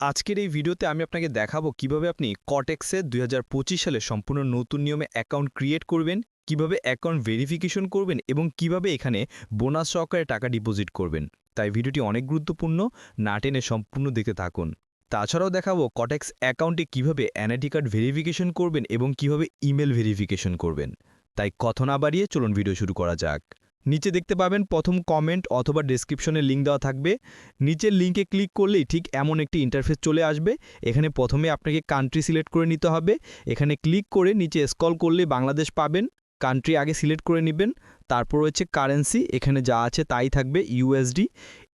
আজকের এই ভিডিওতে আমি আপনাকে দেখাবো কীভাবে আপনি কটেক্সে দুই হাজার পঁচিশ সালে সম্পূর্ণ নতুন নিয়মে অ্যাকাউন্ট ক্রিয়েট করবেন, কীভাবে অ্যাকাউন্ট ভেরিফিকেশন করবেন এবং কীভাবে এখানে বোনাস সহকারে টাকা ডিপোজিট করবেন। তাই ভিডিওটি অনেক গুরুত্বপূর্ণ, না টেনে সম্পূর্ণ দেখতে থাকুন। তাছাড়াও দেখাবো কটেক্স অ্যাকাউন্টে কীভাবে এনআইডি কার্ড ভেরিফিকেশন করবেন এবং কীভাবে ইমেল ভেরিফিকেশন করবেন। তাই কথা না বাড়িয়ে চলুন ভিডিও শুরু করা যাক। নিচে দেখতে পাবেন প্রথম কমেন্ট অথবা ডেসক্রিপশনে লিঙ্ক দেওয়া থাকবে। নিচের লিঙ্কে ক্লিক করলেই ঠিক এমন একটি ইন্টারফেস চলে আসবে। এখানে প্রথমে আপনাকে কান্ট্রি সিলেক্ট করে নিতে হবে। এখানে ক্লিক করে নিচে স্কল করলে বাংলাদেশ পাবেন। কান্ট্রি আগে সিলেক্ট করে নেবেন। তারপর রয়েছে কারেন্সি এখানে যা আছে তাই থাকবে ইউএসডি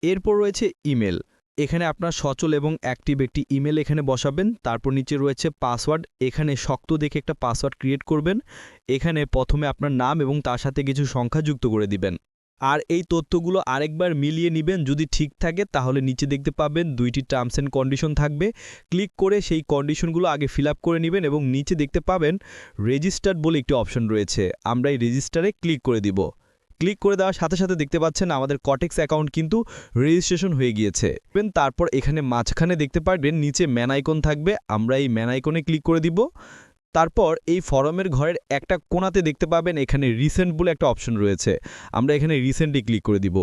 এরপর রয়েছে ইমেল এখানে আপনার সচল এবং অ্যাক্টিভ একটি ইমেল এখানে বসাবেন, তারপর নিচে রয়েছে পাসওয়ার্ড এখানে শক্ত দেখে একটা পাসওয়ার্ড ক্রিয়েট করবেন, এখানে প্রথমে আপনার নাম এবং তার সাথে কিছু সংখ্যা যুক্ত করে দিবেন। আর এই তথ্যগুলো আরেকবার মিলিয়ে নেবেন, যদি ঠিক থাকে তাহলে নিচে দেখতে পাবেন দুইটি টার্মস অ্যান্ড কন্ডিশন থাকবে। ক্লিক করে সেই কন্ডিশনগুলো আগে ফিল করে নেবেন এবং নিচে দেখতে পাবেন রেজিস্টার্ড বলে একটি অপশন রয়েছে। আমরা এই রেজিস্টারে ক্লিক করে দিব। ক্লিক করে দেওয়ার সাথে সাথে দেখতে পাচ্ছেন আমাদের কটেক্স অ্যাকাউন্ট কিন্তু রেজিস্ট্রেশন হয়ে গিয়েছে। তারপর এখানে মাঝখানে দেখতে পারবেন, নিচে ম্যান আইকন থাকবে, আমরা এই ম্যান আইকনে ক্লিক করে দিব। তারপর এই ফরমের ঘরের একটা কোণাতে দেখতে পাবেন, এখানে রিসেন্ট বলে একটা অপশন রয়েছে। আমরা এখানে রিসেন্টলি ক্লিক করে দিব।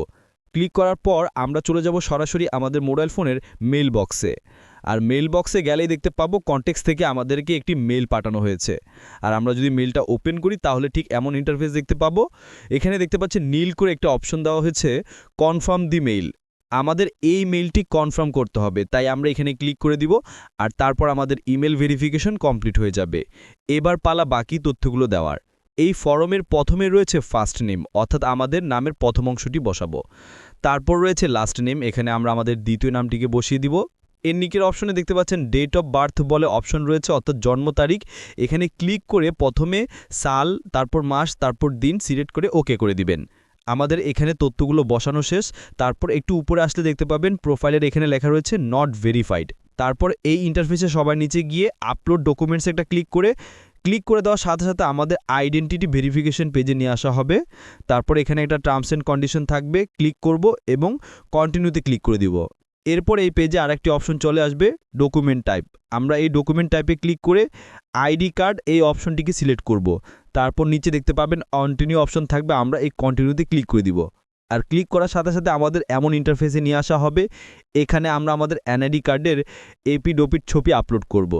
ক্লিক করার পর আমরা চলে যাব সরাসরি আমাদের মোবাইল ফোনের মেল বক্সে আর মেল বক্সে গেলেই দেখতে পাবো কন্টেক্স থেকে আমাদেরকে একটি মেল পাঠানো হয়েছে। আর আমরা যদি মেলটা ওপেন করি, তাহলে ঠিক এমন ইন্টারফেস দেখতে পাবো। এখানে দেখতে পাচ্ছেন নীল করে একটা অপশন দেওয়া হয়েছে কনফার্ম দি মেইল আমাদের এই মেইলটি কনফার্ম করতে হবে, তাই আমরা এখানে ক্লিক করে দিব, আর তারপর আমাদের ইমেল ভেরিফিকেশন কমপ্লিট হয়ে যাবে। এবার পালা বাকি তথ্যগুলো দেওয়ার। এই ফরমের প্রথমে রয়েছে ফার্স্ট নেম অর্থাৎ আমাদের নামের প্রথম অংশটি বসাবো। তারপর রয়েছে লাস্ট নেম এখানে আমরা আমাদের দ্বিতীয় নামটিকে বসিয়ে দিব। এর নিকের অপশনে দেখতে পাচ্ছেন ডেট অফ বার্থ বলে অপশন রয়েছে, অর্থাৎ জন্ম তারিখ। এখানে ক্লিক করে প্রথমে সাল, তারপর মাস, তারপর দিন সিলেক্ট করে ওকে করে দিবেন। আমাদের এখানে তথ্যগুলো বসানো শেষ। তারপর একটু উপরে আসলে দেখতে পাবেন প্রোফাইলের এখানে লেখা রয়েছে নট ভেরিফাইড তারপর এই ইন্টারফেসে সবার নিচে গিয়ে আপলোড ডকুমেন্টস একটা ক্লিক করে ক্লিক করে দেওয়ার সাথে সাথে আমাদের আইডেন্টিটি ভেরিফিকেশন পেজে নিয়ে আসা হবে। তারপর এখানে একটা টার্মস অ্যান্ড কন্ডিশন থাকবে ক্লিক করব এবং কন্টিনিউতে ক্লিক করে দিব। এরপর এই পেজে আরেকটি অপশন চলে আসবে ডকুমেন্ট টাইপ আমরা এই ডকুমেন্ট টাইপে ক্লিক করে আইডি কার্ড এই অপশনটিকে সিলেক্ট করব। তারপর নিচে দেখতে পাবেন কন্টিনিউ অপশন থাকবে, আমরা এই কন্টিনিউতে ক্লিক করে দিব। আর ক্লিক করার সাথে সাথে আমাদের এমন ইন্টারফেসে নিয়ে আসা হবে, এখানে আমরা আমাদের এনআইডি কার্ডের এপি ডোপির ছবি আপলোড করব।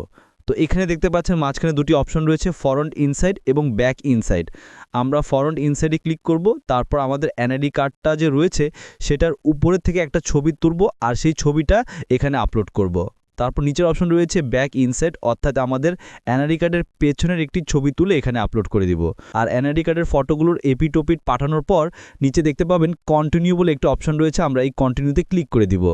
তো এখানে দেখতে পাচ্ছেন মাঝখানে দুটি অপশন রয়েছে, ফরন্ট, ইনসাইড এবং ব্যাক, ইনসাইড। আমরা ফরন্ট, ইনসাইডে ক্লিক করব, তারপর আমাদের এনআইডি কার্ডটা যে রয়েছে, সেটার উপরের থেকে একটা ছবি তুলব আর সেই ছবিটা এখানে আপলোড করব। তারপর নিচের অপশন রয়েছে ব্যাক ইনসেট অর্থাৎ আমাদের এনআইডি কার্ডের পেছনের একটি ছবি তুলে এখানে আপলোড করে দিব। আর এনআইডি কার্ডের ফটোগুলোর এপিটোপিট পাঠানোর পর নিচে দেখতে পাবেন কন্টিনিউ বলে একটি অপশন রয়েছে, আমরা এই কন্টিনিউতে ক্লিক করে দিব।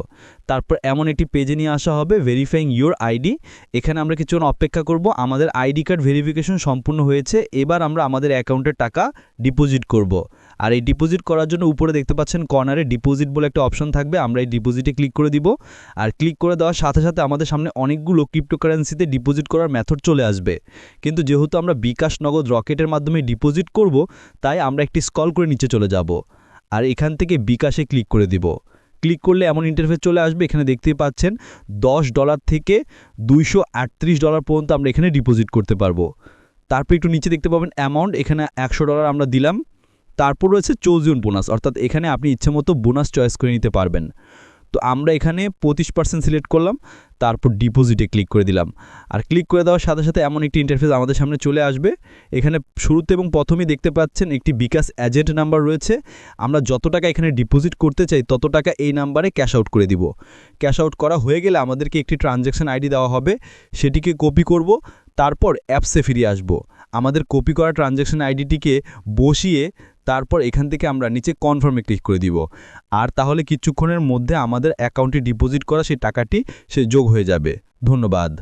তারপর এমন একটি পেজে নিয়ে আসা হবে ভেরিফাইং ইউর আইডি এখানে আমরা কিছুক্ষণ অপেক্ষা করব, আমাদের আইডি কার্ড ভেরিফিকেশন সম্পূর্ণ হয়েছে, এবার আমরা আমাদের অ্যাকাউন্টের টাকা ডিপোজিট করব। আর এই ডিপোজিট করার জন্য উপরে দেখতে পাচ্ছেন কর্নারে ডিপোজিট বলে একটা অপশন থাকবে। আমরা এই ডিপোজিটে ক্লিক করে দিব। আর ক্লিক করে দেওয়ার সাথে সাথে আমাদের সামনে অনেকগুলো ক্রিপ্টোকারেন্সিতে ডিপোজিট করার মেথড চলে আসবে। কিন্তু যেহেতু আমরা বিকাশ নগদ রকেটের মাধ্যমে ডিপোজিট করব, তাই আমরা একটি স্কল করে নিচে চলে যাব। আর এখান থেকে বিকাশে ক্লিক করে দিব। ক্লিক করলে এমন ইন্টারফেস চলে আসবে। এখানে দেখতেই পাচ্ছেন দশ ডলার থেকে দুইশো আটত্রিশ ডলার পর্যন্ত আমরা এখানে ডিপোজিট করতে পারব। তারপর একটু নিচে দেখতে পাবেন অ্যামাউন্ট এখানে একশো ডলার আমরা দিলাম। তারপর রয়েছে চৌজিউন বোনাস অর্থাৎ এখানে আপনি ইচ্ছে মতো বোনাস চয়েস করে নিতে পারবেন। তো আমরা এখানে পঁচিশ পার্সেন্ট সিলেক্ট করলাম, তারপর ডিপোজিটে ক্লিক করে দিলাম। আর ক্লিক করে দেওয়ার সাথে সাথে এমন একটি ইন্টারফেস আমাদের সামনে চলে আসবে। এখানে শুরুতে এবং প্রথমেই দেখতে পাচ্ছেন একটি বিকাশ এজেন্ট নাম্বার রয়েছে। আমরা যত টাকা এখানে ডিপোজিট করতে চাই, তত টাকা এই নাম্বারে ক্যাশ আউট করে দিব। ক্যাশ আউট করা হয়ে গেলে আমাদেরকে একটি ট্রানজ্যাকশন আইডি দেওয়া হবে, সেটিকে কপি করব, তারপর অ্যাপসে ফিরে আসব। আমাদের কপি করা ট্রানজ্যাকশন আইডিটিকে বসিয়ে তারপর এখান থেকে আমরা নিচে কনফার্মে ক্লিক করে দিব। আর তাহলে কিছুক্ষণের মধ্যে আমাদের অ্যাকাউন্টে ডিপোজিট করা সেই টাকাটি সে যোগ হয়ে যাবে। ধন্যবাদ।